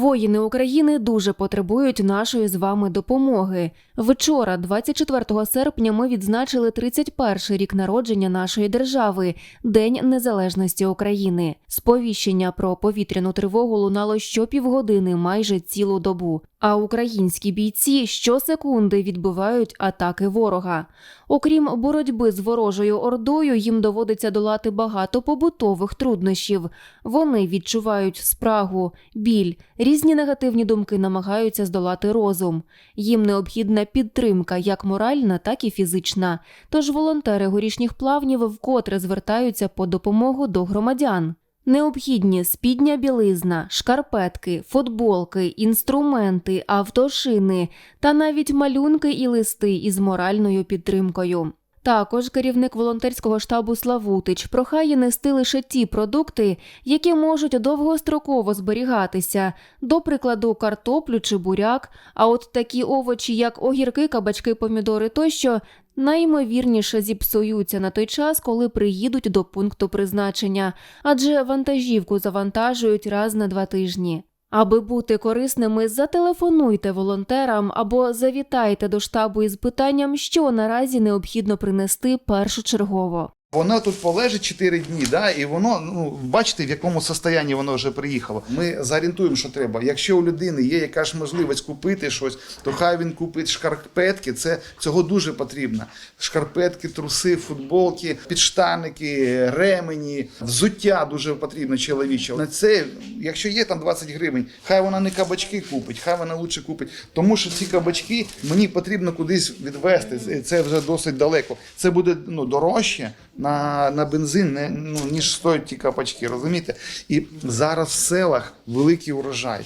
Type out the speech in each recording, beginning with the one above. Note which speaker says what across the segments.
Speaker 1: Воїни України дуже потребують нашої з вами допомоги. Вчора, 24 серпня, ми відзначили 31-й рік народження нашої держави День Незалежності України. Сповіщення про повітряну тривогу лунало щопівгодини, майже цілу добу. А українські бійці щосекунди відбивають атаки ворога. Окрім боротьби з ворожою ордою, їм доводиться долати багато побутових труднощів. Вони відчувають спрагу, біль, різні негативні думки намагаються здолати розум. Їм необхідна підтримка, як моральна, так і фізична. Тож волонтери горішніх плавнів вкотре звертаються по допомогу до громадян. Необхідні спідня білизна, шкарпетки, футболки, інструменти, автошини та навіть малюнки і листи із моральною підтримкою. Також керівник волонтерського штабу Славутич прохає нести лише ті продукти, які можуть довгостроково зберігатися, до прикладу, картоплю чи буряк. А от такі овочі, як огірки, кабачки, помідори тощо, найімовірніше зіпсуються на той час, коли приїдуть до пункту призначення, адже вантажівку завантажують раз на два тижні. Аби бути корисними, зателефонуйте волонтерам або завітайте до штабу із питанням, що наразі необхідно принести першочергово.
Speaker 2: Воно тут полежить 4 дні, да, і воно, ну, бачите, в якому состоянні воно вже приїхало. Ми зорієнтуємо, що треба. Якщо у людини є якась можливість купити щось, то хай він купить шкарпетки. Це цього дуже потрібно. Шкарпетки, труси, футболки, підштаники, ремені, взуття дуже потрібно чоловіче. На це, якщо є там 20 гривень, хай вона не кабачки купить, хай вона лучше купить. Тому що ці кабачки мені потрібно кудись відвести. Це вже досить далеко. Це буде ну, дорожче на, на бензин, не, ну, ніж стоять ті кабачки, розумієте? І зараз в селах великий урожай.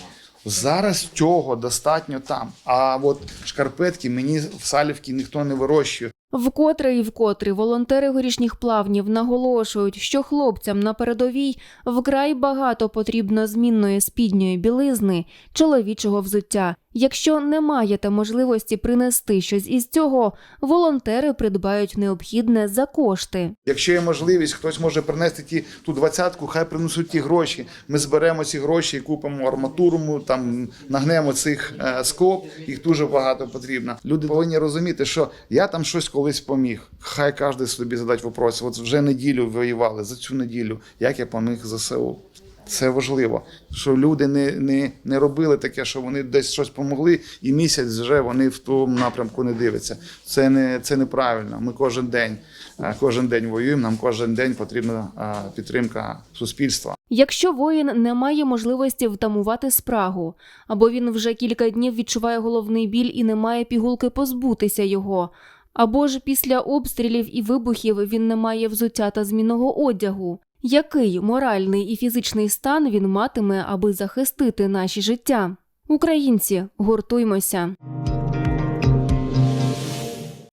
Speaker 2: Зараз цього достатньо там. А от шкарпетки мені в Салівці ніхто не вирощує.
Speaker 1: Вкотре і вкотре волонтери горішніх плавнів наголошують, що хлопцям на передовій вкрай багато потрібно змінної спідньої білизни, чоловічого взуття. Якщо не маєте можливості принести щось із цього, волонтери придбають необхідне за кошти.
Speaker 2: Якщо є можливість, хтось може принести ті ту двадцятку, хай принесуть ті гроші. Ми зберемо ці гроші купимо арматуру, там нагнемо цих е, скоб. Їх дуже багато потрібно. Люди повинні розуміти, що я там щось колись поміг. Хай кожен собі задать вопрос. От вже неділю воювали за цю неділю. Як я поміг ЗСУ? Це важливо, що люди не, не, не робили таке, що вони десь щось помогли, і місяць вже вони в тому напрямку не дивляться. Це не це неправильно. Ми кожен день, е, кожен день воюємо. Нам кожен день потрібна е, підтримка суспільства.
Speaker 1: Якщо воїн не має можливості втамувати спрагу, або він вже кілька днів відчуває головний біль і не має пігулки позбутися його, або ж після обстрілів і вибухів він не має взуття та змінного одягу. Який моральний і фізичний стан він матиме, аби захистити наші життя? Українці, гуртуймося!